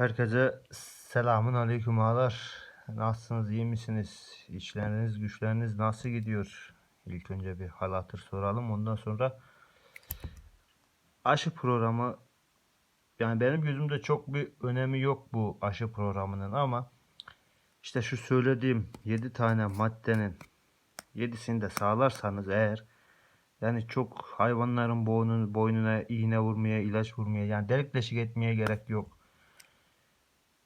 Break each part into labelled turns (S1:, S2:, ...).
S1: Herkese selamun aleyküm ağalar. Nasılsınız, iyi misiniz? İşleriniz, güçleriniz nasıl gidiyor? İlk önce bir hal hatır soralım. Ondan sonra aşı programı yani benim gözümde çok bir önemi yok bu aşı programının ama işte şu söylediğim 7 tane maddenin 7'sini de sağlarsanız eğer yani çok hayvanların boynun, boynuna iğne vurmaya, ilaç vurmaya yani delik deşik etmeye gerek yok.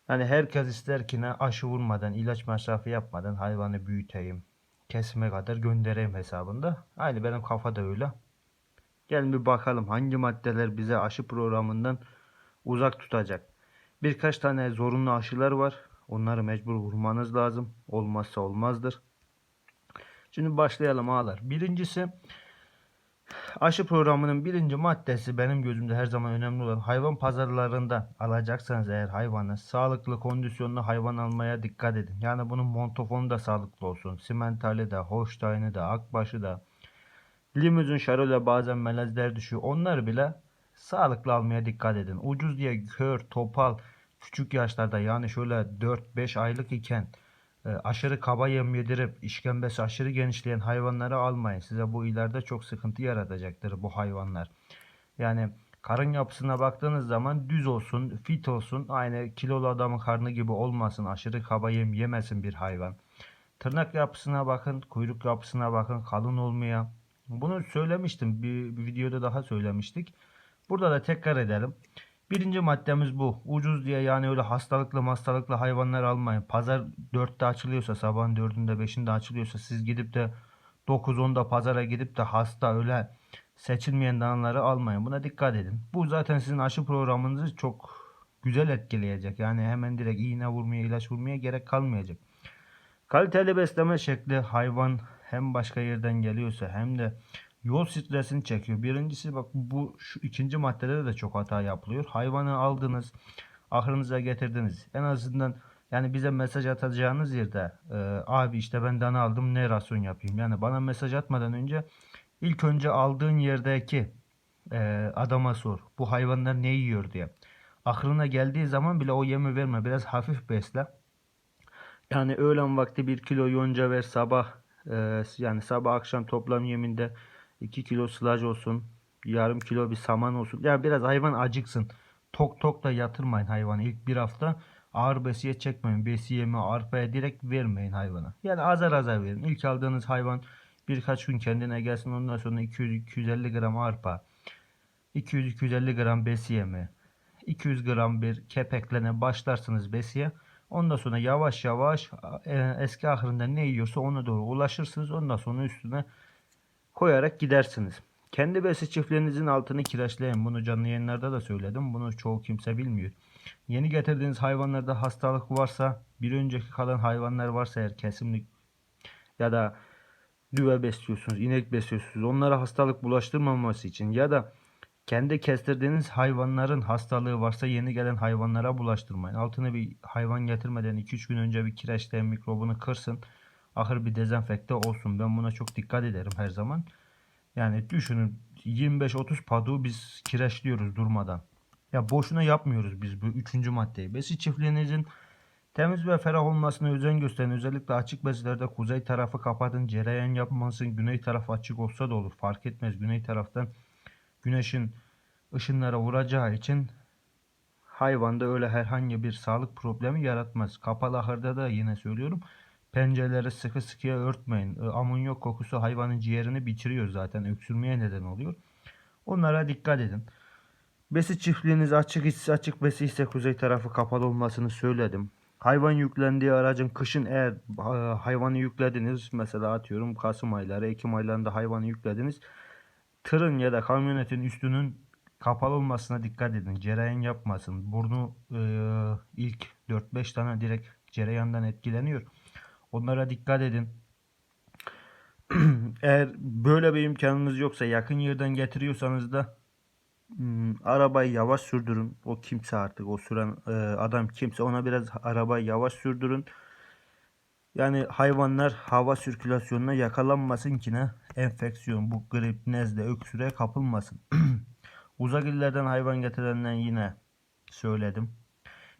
S1: Yani herkes ister ki ne aşı vurmadan, ilaç masrafı yapmadan hayvanı büyüteyim. Kesime kadar göndereyim hesabında. Aynı benim kafada öyle. Gelin bir bakalım hangi maddeler bize aşı programından uzak tutacak. Birkaç tane zorunlu aşılar var. Onları mecbur vurmanız lazım. Olmazsa olmazdır. Şimdi başlayalım ağalar. Birincisi Aşı programının birinci maddesi benim gözümde her zaman önemli olan hayvan pazarlarında alacaksanız eğer hayvanı sağlıklı kondisyonlu hayvan almaya dikkat edin. Yani bunun montofonu da sağlıklı olsun. Simentali de, Holstein'i de, Akbaş'ı da, limuzin şarıyla bazen melezler düşüyor. Onları bile sağlıklı almaya dikkat edin. Ucuz diye kör, topal, küçük yaşlarda yani şöyle 4-5 aylık iken aşırı kaba yem yedirip işkembesi aşırı genişleyen hayvanları almayın. Size bu ileride çok sıkıntı yaratacaktır bu hayvanlar. Yani karın yapısına baktığınız zaman düz olsun, fit olsun, aynı kilolu adamın karnı gibi olmasın, aşırı kaba yem yemesin bir hayvan. Tırnak yapısına bakın, kuyruk yapısına bakın, kalın olmaya. Bunu söylemiştim, bir videoda daha söylemiştik. Burada da tekrar edelim. Birinci maddemiz bu. Ucuz diye yani öyle hastalıklı hastalıklı hayvanlar almayın. Pazar 4'te açılıyorsa sabahın 4'ünde 5'inde açılıyorsa siz gidip de 9-10'da pazara gidip de hasta öyle seçilmeyen danaları almayın. Buna dikkat edin. Bu zaten sizin aşı programınızı çok güzel etkileyecek. Yani hemen direkt iğne vurmaya, ilaç vurmaya gerek kalmayacak. Kaliteli besleme şekli hayvan hem başka yerden geliyorsa hem de yol stresini çekiyor. Birincisi bak bu şu ikinci maddede de çok hata yapılıyor. Hayvanı aldınız, ahırınıza getirdiniz. En azından yani bize mesaj atacağınız yerde e, abi işte ben dana aldım ne rasyon yapayım. Yani bana mesaj atmadan önce ilk önce aldığın yerdeki e, adama sor. Bu hayvanlar ne yiyor diye. Aklına geldiği zaman bile o yemi verme. Biraz hafif besle. Yani öğlen vakti bir kilo yonca ver sabah e, yani sabah akşam toplam yeminde 2 kilo sılaj olsun. Yarım kilo bir saman olsun. Ya biraz hayvan acıksın. Tok tok da yatırmayın hayvanı. İlk bir hafta ağır besiye çekmeyin. Besiyemi arpaya direkt vermeyin hayvana. Yani azar azar verin. İlk aldığınız hayvan birkaç gün kendine gelsin. Ondan sonra 200-250 gram arpa. 200-250 gram besiyemi. 200 gram bir kepeklene başlarsınız besiye. Ondan sonra yavaş yavaş e, eski ahırında ne yiyorsa ona doğru ulaşırsınız. Ondan sonra üstüne koyarak gidersiniz. Kendi besi çiftliğinizin altını kireçleyin. Bunu canlı yayınlarda da söyledim. Bunu çoğu kimse bilmiyor. Yeni getirdiğiniz hayvanlarda hastalık varsa, bir önceki kalan hayvanlar varsa eğer kesimlik ya da düve besliyorsunuz, inek besliyorsunuz. Onlara hastalık bulaştırmaması için ya da kendi kestirdiğiniz hayvanların hastalığı varsa yeni gelen hayvanlara bulaştırmayın. Altına bir hayvan getirmeden 2-3 gün önce bir kireçleyen mikrobunu kırsın ahır bir dezenfekte olsun. Ben buna çok dikkat ederim her zaman. Yani düşünün 25-30 paduğu biz kireçliyoruz durmadan. Ya boşuna yapmıyoruz biz bu üçüncü maddeyi. Besi çiftliğinizin temiz ve ferah olmasına özen gösterin. Özellikle açık besilerde kuzey tarafı kapatın. Cereyan yapmasın. Güney tarafı açık olsa da olur. Fark etmez. Güney taraftan güneşin ışınlara vuracağı için hayvanda öyle herhangi bir sağlık problemi yaratmaz. Kapalı ahırda da yine söylüyorum. Pencereleri sıkı sıkıya örtmeyin. E, Amonyok kokusu hayvanın ciğerini bitiriyor zaten. Öksürmeye neden oluyor. Onlara dikkat edin. Besi çiftliğiniz açık ise açık besi ise kuzey tarafı kapalı olmasını söyledim. Hayvan yüklendiği aracın kışın eğer e, hayvanı yüklediniz mesela atıyorum Kasım ayları Ekim aylarında hayvanı yüklediniz. Tırın ya da kamyonetin üstünün kapalı olmasına dikkat edin. Cereyan yapmasın. Burnu e, ilk 4-5 tane direkt cereyandan etkileniyor. Onlara dikkat edin. Eğer böyle bir imkanınız yoksa yakın yerden getiriyorsanız da hmm, arabayı yavaş sürdürün. O kimse artık o süren e, adam kimse ona biraz arabayı yavaş sürdürün. Yani hayvanlar hava sirkülasyonuna yakalanmasın ki ne enfeksiyon bu grip nezle öksüre kapılmasın. Uzak illerden hayvan getirenler yine söyledim.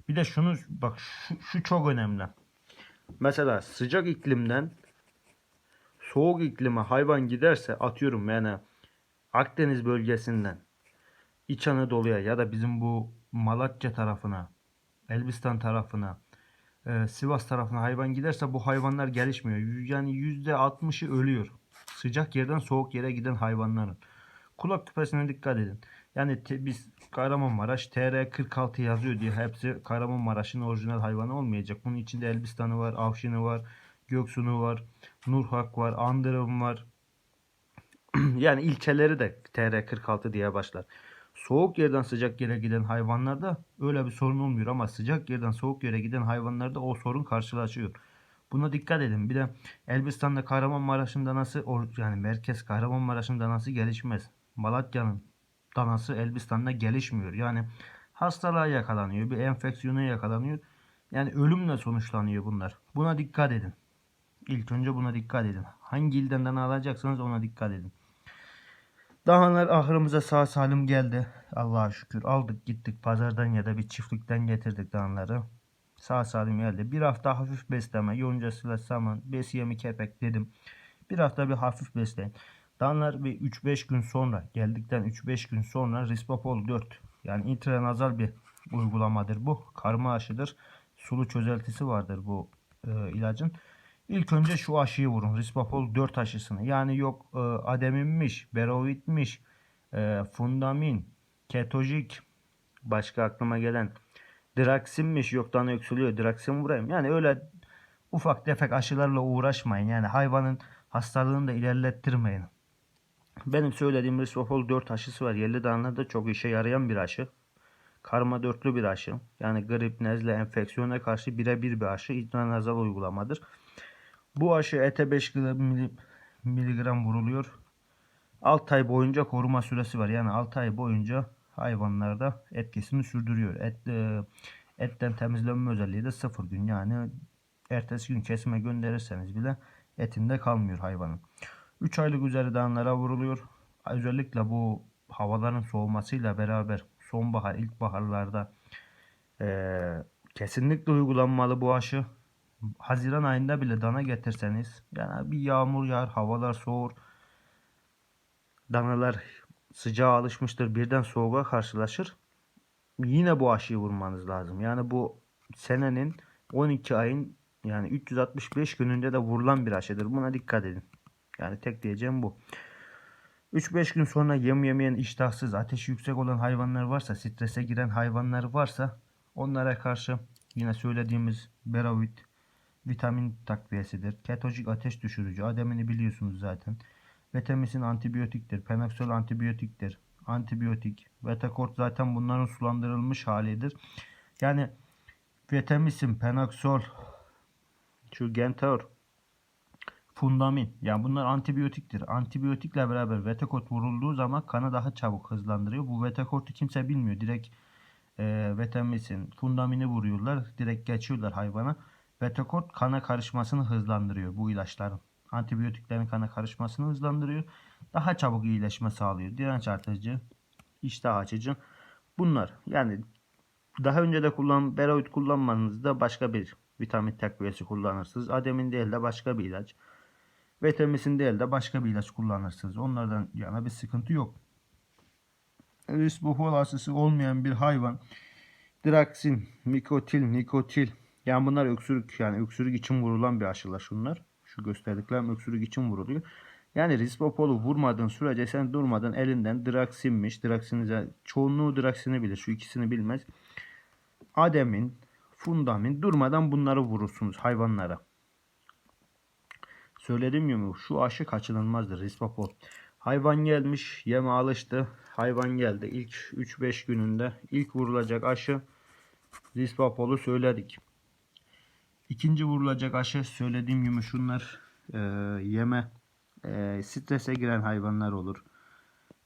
S1: Bir de şunu bak şu, şu çok önemli. Mesela sıcak iklimden soğuk iklime hayvan giderse atıyorum yani Akdeniz bölgesinden İç Anadolu'ya ya da bizim bu Malatya tarafına, Elbistan tarafına, e, Sivas tarafına hayvan giderse bu hayvanlar gelişmiyor. Yani %60'ı ölüyor. Sıcak yerden soğuk yere giden hayvanların. Kulak küpesine dikkat edin. Yani te- biz Kahramanmaraş TR46 yazıyor diye hepsi Kahramanmaraş'ın orijinal hayvanı olmayacak. Bunun içinde Elbistan'ı var, Avşin'i var, Göksu'nu var, Nurhak var, Andırım var. yani ilçeleri de TR46 diye başlar. Soğuk yerden sıcak yere giden hayvanlarda öyle bir sorun olmuyor ama sıcak yerden soğuk yere giden hayvanlarda o sorun karşılaşıyor. Buna dikkat edin. Bir de Elbistan'da Kahramanmaraş'ın danası yani merkez Kahramanmaraş'ın danası gelişmez. Malatya'nın danası Elbistan'da gelişmiyor. Yani hastalığa yakalanıyor, bir enfeksiyona yakalanıyor. Yani ölümle sonuçlanıyor bunlar. Buna dikkat edin. İlk önce buna dikkat edin. Hangi ilden dana alacaksanız ona dikkat edin. Danalar ahırımıza sağ salim geldi. Allah'a şükür. Aldık gittik pazardan ya da bir çiftlikten getirdik danaları. Sağ salim geldi. Bir hafta hafif besleme. Yoncasıyla saman, bes yemi kepek dedim. Bir hafta bir hafif besleyin. Danalar bir 3-5 gün sonra geldikten 3-5 gün sonra Rispapol 4 yani intranazal bir uygulamadır bu. Karma aşıdır. Sulu çözeltisi vardır bu e, ilacın. İlk önce şu aşıyı vurun. Rispapol 4 aşısını. Yani yok e, ademinmiş, berovitmiş, e, fundamin, ketojik, başka aklıma gelen Draksinmiş yok dana öksürüyor. Draksin vurayım. Yani öyle ufak tefek aşılarla uğraşmayın. Yani hayvanın hastalığını da ilerlettirmeyin. Benim söylediğim Rispapol 4 aşısı var. Yerli danada çok işe yarayan bir aşı. Karma dörtlü bir aşı. Yani grip, nezle, enfeksiyona karşı birebir bir aşı. İntranazal uygulamadır. Bu aşı ete 5 gram mili- miligram vuruluyor. 6 ay boyunca koruma süresi var. Yani 6 ay boyunca hayvanlarda etkisini sürdürüyor. Et, e, etten temizlenme özelliği de 0 gün. Yani ertesi gün kesime gönderirseniz bile etinde kalmıyor hayvanın. 3 aylık üzeri dağınlara vuruluyor. Özellikle bu havaların soğumasıyla beraber sonbahar, ilkbaharlarda eee, kesinlikle uygulanmalı bu aşı. Haziran ayında bile dana getirseniz yani bir yağmur yağar, havalar soğur. Danalar sıcağa alışmıştır. Birden soğuğa karşılaşır. Yine bu aşıyı vurmanız lazım. Yani bu senenin 12 ayın yani 365 gününde de vurulan bir aşıdır. Buna dikkat edin. Yani tek diyeceğim bu. 3-5 gün sonra yem yemeyen iştahsız, ateşi yüksek olan hayvanlar varsa, strese giren hayvanlar varsa onlara karşı yine söylediğimiz Berovit vitamin takviyesidir. Ketojik ateş düşürücü. Ademini biliyorsunuz zaten. Vetamisin antibiyotiktir. Penoksol antibiyotiktir. Antibiyotik. Vetakort zaten bunların sulandırılmış halidir. Yani Vetamisin, Penoksol, şu Gentaur, Fundamin. Yani bunlar antibiyotiktir. Antibiyotikle beraber Vetakort vurulduğu zaman kanı daha çabuk hızlandırıyor. Bu Vetakort'u kimse bilmiyor. Direkt e, Vetamisin, Fundamini vuruyorlar. Direkt geçiyorlar hayvana. Vetakort kana karışmasını hızlandırıyor bu ilaçların. Antibiyotiklerin kana karışmasını hızlandırıyor. Daha çabuk iyileşme sağlıyor. Direnç artırıcı, iştah açıcı. Bunlar yani daha önce de kullan Beroid kullanmanızda başka bir vitamin takviyesi kullanırsınız. Ademin değil de başka bir ilaç. Vetamisin değil de başka bir ilaç kullanırsınız. Onlardan yana bir sıkıntı yok. Risbofol aşısı olmayan bir hayvan Draksin, Mikotil, Nikotil yani bunlar öksürük yani öksürük için vurulan bir aşılar şunlar. Şu gösterdiklerim öksürük için vuruluyor. Yani Rispopol'u vurmadığın sürece sen durmadan elinden Draksin'miş. Draksin'ize çoğunluğu Draksin'i bilir. Şu ikisini bilmez. Ademin, Fundamin durmadan bunları vurursunuz hayvanlara. Söylediğim gibi şu aşı kaçınılmazdır Rispopol. Hayvan gelmiş, yeme alıştı. Hayvan geldi. İlk 3-5 gününde ilk vurulacak aşı Rispopol'u söyledik. İkinci vurulacak aşı söylediğim gibi şunlar e, yeme e, strese giren hayvanlar olur.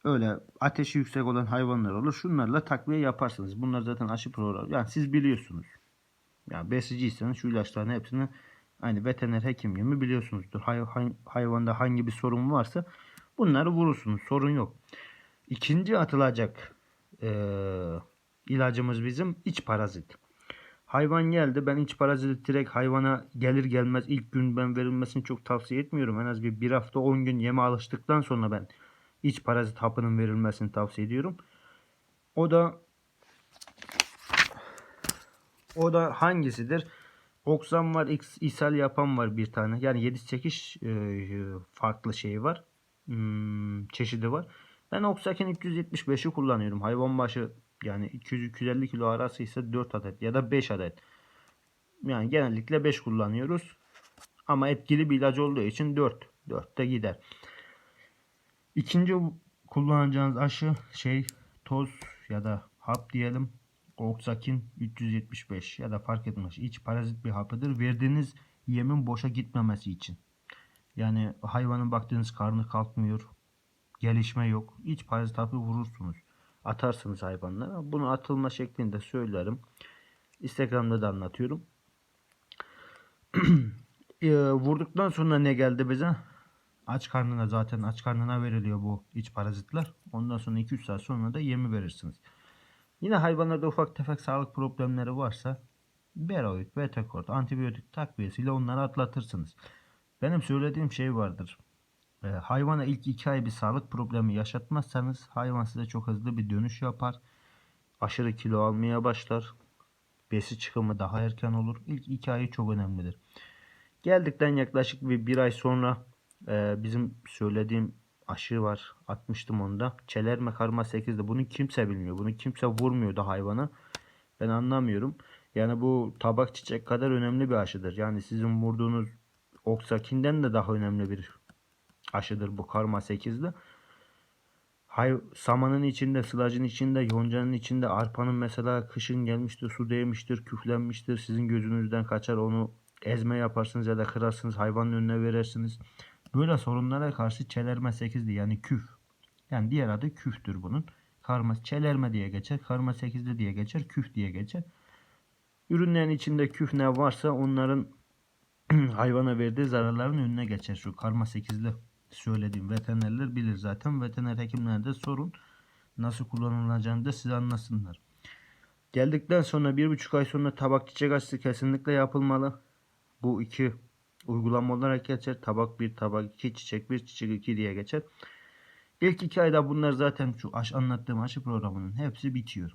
S1: Öyle ateşi yüksek olan hayvanlar olur. Şunlarla takviye yaparsınız. Bunlar zaten aşı programı. Yani siz biliyorsunuz. Yani besiciyseniz şu ilaçların hepsini aynı veteriner hekim gibi biliyorsunuzdur. Hay, hay- hayvanda hangi bir sorun varsa bunları vurursunuz. Sorun yok. İkinci atılacak eee, ilacımız bizim iç parazit. Hayvan geldi. Ben iç paraziti direkt hayvana gelir gelmez ilk gün ben verilmesini çok tavsiye etmiyorum. En az bir, bir hafta 10 gün yeme alıştıktan sonra ben iç parazit hapının verilmesini tavsiye ediyorum. O da o da hangisidir? Oksan var, X, ishal yapan var bir tane. Yani 7-8 e, farklı şey var. Hmm, çeşidi var. Ben Oxakin 375'i kullanıyorum. Hayvan başı yani 200-250 kilo arası ise 4 adet ya da 5 adet. Yani genellikle 5 kullanıyoruz. Ama etkili bir ilaç olduğu için 4. 4 de gider. İkinci kullanacağınız aşı şey toz ya da hap diyelim. Oxakin 375 ya da fark etmez. İç parazit bir hapıdır. Verdiğiniz yemin boşa gitmemesi için. Yani hayvanın baktığınız karnı kalkmıyor. Gelişme yok. İç parazit hapı vurursunuz. Atarsınız hayvanlara. Bunu atılma şeklinde söylerim. Instagram'da da anlatıyorum. E, vurduktan sonra ne geldi bize? Aç karnına zaten aç karnına veriliyor bu iç parazitler. Ondan sonra 2-3 saat sonra da yemi verirsiniz. Yine hayvanlarda ufak tefek sağlık problemleri varsa Beroid, Betekort, antibiyotik takviyesiyle onları atlatırsınız. Benim söylediğim şey vardır. E, hayvana ilk 2 ay bir sağlık problemi yaşatmazsanız hayvan size çok hızlı bir dönüş yapar. Aşırı kilo almaya başlar. Besi çıkımı daha erken olur. İlk 2 ayı çok önemlidir. Geldikten yaklaşık bir, bir ay sonra e, bizim söylediğim aşı var. Atmıştım onda. Çelerme karma 8'de. Bunu kimse bilmiyor. Bunu kimse vurmuyor da hayvana. Ben anlamıyorum. Yani bu tabak çiçek kadar önemli bir aşıdır. Yani sizin vurduğunuz oksakinden de daha önemli bir aşıdır bu karma 8'li. Hay samanın içinde, sılacın içinde, yoncanın içinde, arpanın mesela kışın gelmiştir, su değmiştir, küflenmiştir. Sizin gözünüzden kaçar onu ezme yaparsınız ya da kırarsınız, hayvanın önüne verirsiniz. Böyle sorunlara karşı çelerme 8'li yani küf. Yani diğer adı küftür bunun. Karma çelerme diye geçer, karma 8'li diye geçer, küf diye geçer. Ürünlerin içinde küf ne varsa onların hayvana verdiği zararların önüne geçer. Şu karma 8'li söylediğim veterinerler bilir zaten. Veteriner hekimlerde sorun. Nasıl kullanılacağını da size anlasınlar. Geldikten sonra bir buçuk ay sonra tabak çiçek aşısı kesinlikle yapılmalı. Bu iki uygulama geçer. Tabak bir, tabak iki, çiçek bir, çiçek iki diye geçer. İlk iki ayda bunlar zaten şu aş anlattığım aşı programının hepsi bitiyor.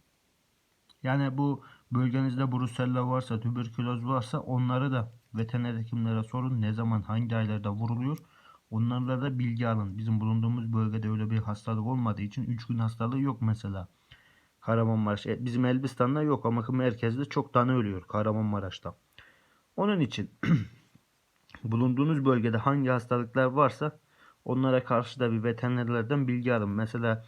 S1: Yani bu bölgenizde brusella varsa, tüberküloz varsa onları da veteriner hekimlere sorun. Ne zaman, hangi aylarda vuruluyor? Onlarla da bilgi alın. Bizim bulunduğumuz bölgede öyle bir hastalık olmadığı için 3 gün hastalığı yok mesela. Kahramanmaraş. E, Bizim Elbistan'da yok ama merkezde çok tane ölüyor Kahramanmaraş'ta. Onun için bulunduğunuz bölgede hangi hastalıklar varsa onlara karşı da bir veterinerlerden bilgi alın. Mesela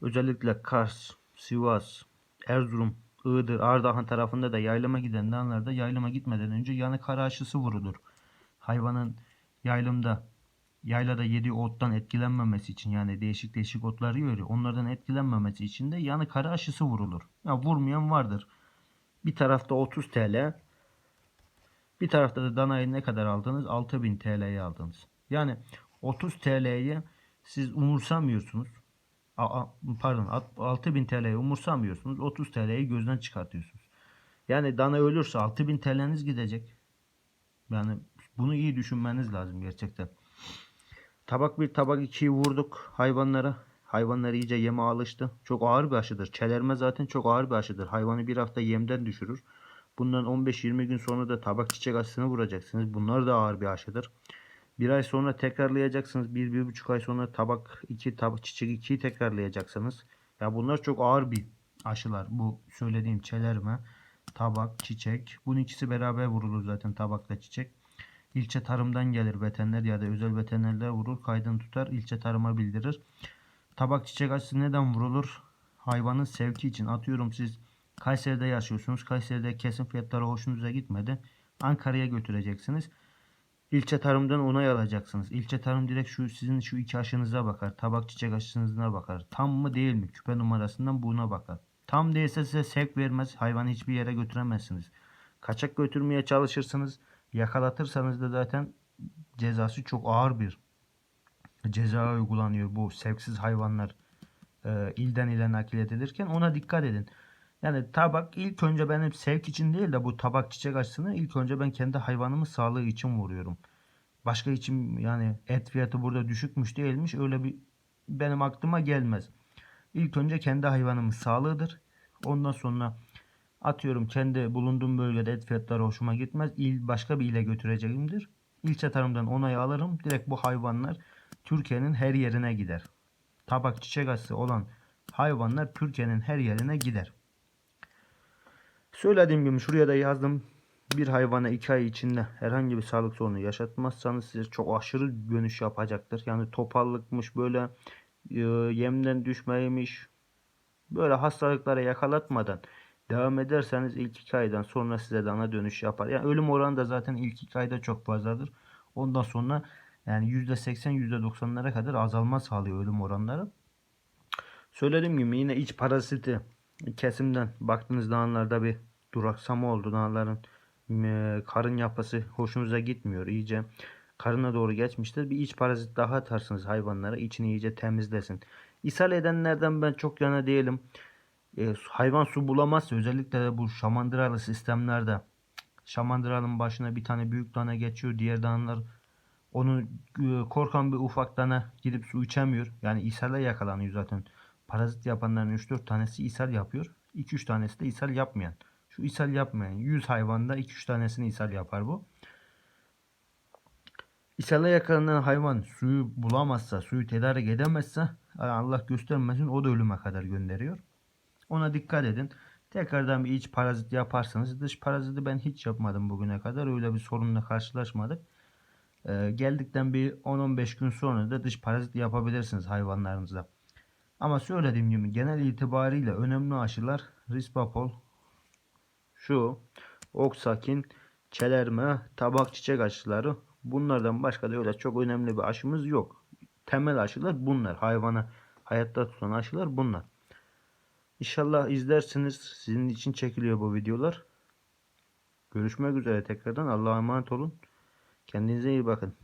S1: özellikle Kars, Sivas, Erzurum, Iğdır, Ardahan tarafında da yaylama giden dağlarda yaylama gitmeden önce yanı kara aşısı vurulur. Hayvanın yaylımda yaylada yediği ottan etkilenmemesi için yani değişik değişik otlar yiyor onlardan etkilenmemesi için de yanı kara aşısı vurulur. Ya vurmayan vardır. Bir tarafta 30 TL bir tarafta da danayı ne kadar aldınız? 6000 TL'ye aldınız. Yani 30 TL'yi siz umursamıyorsunuz. A- a- Pardon 6000 TL'yi umursamıyorsunuz. 30 TL'yi gözden çıkartıyorsunuz. Yani dana ölürse 6000 TL'niz gidecek. Yani bunu iyi düşünmeniz lazım gerçekten. Tabak bir tabak ikiyi vurduk hayvanlara. Hayvanlar iyice yeme alıştı. Çok ağır bir aşıdır. Çelerme zaten çok ağır bir aşıdır. Hayvanı bir hafta yemden düşürür. Bundan 15-20 gün sonra da tabak çiçek aşısını vuracaksınız. Bunlar da ağır bir aşıdır. Bir ay sonra tekrarlayacaksınız. Bir, bir buçuk ay sonra tabak 2, tabak çiçek 2'yi tekrarlayacaksınız. Ya bunlar çok ağır bir aşılar. Bu söylediğim çelerme, tabak, çiçek. Bunun ikisi beraber vurulur zaten tabakla çiçek. İlçe tarımdan gelir veteriner ya da özel veterinerler vurur. Kaydını tutar. ilçe tarıma bildirir. Tabak çiçek aşısı neden vurulur? Hayvanın sevki için. Atıyorum siz Kayseri'de yaşıyorsunuz. Kayseri'de kesim fiyatları hoşunuza gitmedi. Ankara'ya götüreceksiniz. İlçe tarımdan onay alacaksınız. İlçe tarım direkt şu sizin şu iki aşınıza bakar. Tabak çiçek aşısına bakar. Tam mı değil mi? Küpe numarasından buna bakar. Tam değilse size sevk vermez. Hayvanı hiçbir yere götüremezsiniz. Kaçak götürmeye çalışırsınız. Yakalatırsanız da zaten cezası çok ağır bir ceza uygulanıyor bu sevksiz hayvanlar e, ilden ile nakil edilirken ona dikkat edin. Yani tabak ilk önce benim sevk için değil de bu tabak çiçek aşısını ilk önce ben kendi hayvanımın sağlığı için vuruyorum. Başka için yani et fiyatı burada düşükmüş değilmiş öyle bir benim aklıma gelmez. İlk önce kendi hayvanımın sağlığıdır. Ondan sonra atıyorum kendi bulunduğum bölgede et fiyatları hoşuma gitmez. İl başka bir ile götüreceğimdir. İlçe tarımdan onay alırım. Direkt bu hayvanlar Türkiye'nin her yerine gider. Tabak çiçek aşısı olan hayvanlar Türkiye'nin her yerine gider. Söylediğim gibi şuraya da yazdım. Bir hayvana 2 ay içinde herhangi bir sağlık sorunu yaşatmazsanız size çok aşırı dönüş yapacaktır. Yani topallıkmış böyle e, yemden düşmeymiş böyle hastalıklara yakalatmadan devam ederseniz ilk 2 aydan sonra size dana dönüş yapar. Yani ölüm oranı da zaten ilk 2 ayda çok fazladır. Ondan sonra yani %80 %90'lara kadar azalma sağlıyor ölüm oranları. Söylediğim gibi yine iç paraziti kesimden baktığınız dağlarda bir duraksama oldu. Dağların e, karın yapısı hoşunuza gitmiyor. İyice karına doğru geçmiştir. Bir iç parazit daha atarsınız hayvanlara. içini iyice temizlesin. İshal edenlerden ben çok yana değilim. E, hayvan su bulamazsa özellikle de bu şamandıralı sistemlerde şamandıralın başına bir tane büyük dana geçiyor. Diğer danalar onu e, korkan bir ufak dana gidip su içemiyor. Yani ishale yakalanıyor zaten. Parazit yapanların 3-4 tanesi ishal yapıyor. 2-3 tanesi de ishal yapmayan. Şu ishal yapmayan 100 hayvanda 2-3 tanesini ishal yapar bu. İshale yakalanan hayvan suyu bulamazsa, suyu tedarik edemezse Allah göstermesin o da ölüme kadar gönderiyor. Ona dikkat edin. Tekrardan bir iç parazit yaparsanız dış paraziti ben hiç yapmadım bugüne kadar. Öyle bir sorunla karşılaşmadık. Ee, geldikten bir 10-15 gün sonra da dış parazit yapabilirsiniz hayvanlarınızda. Ama söylediğim gibi genel itibariyle önemli aşılar Rispapol, şu, Oksakin, Çelerme, tabak çiçek aşıları. Bunlardan başka da öyle çok önemli bir aşımız yok. Temel aşılar bunlar. Hayvana hayatta tutan aşılar bunlar. İnşallah izlersiniz. Sizin için çekiliyor bu videolar. Görüşmek üzere tekrardan. Allah'a emanet olun. Kendinize iyi bakın.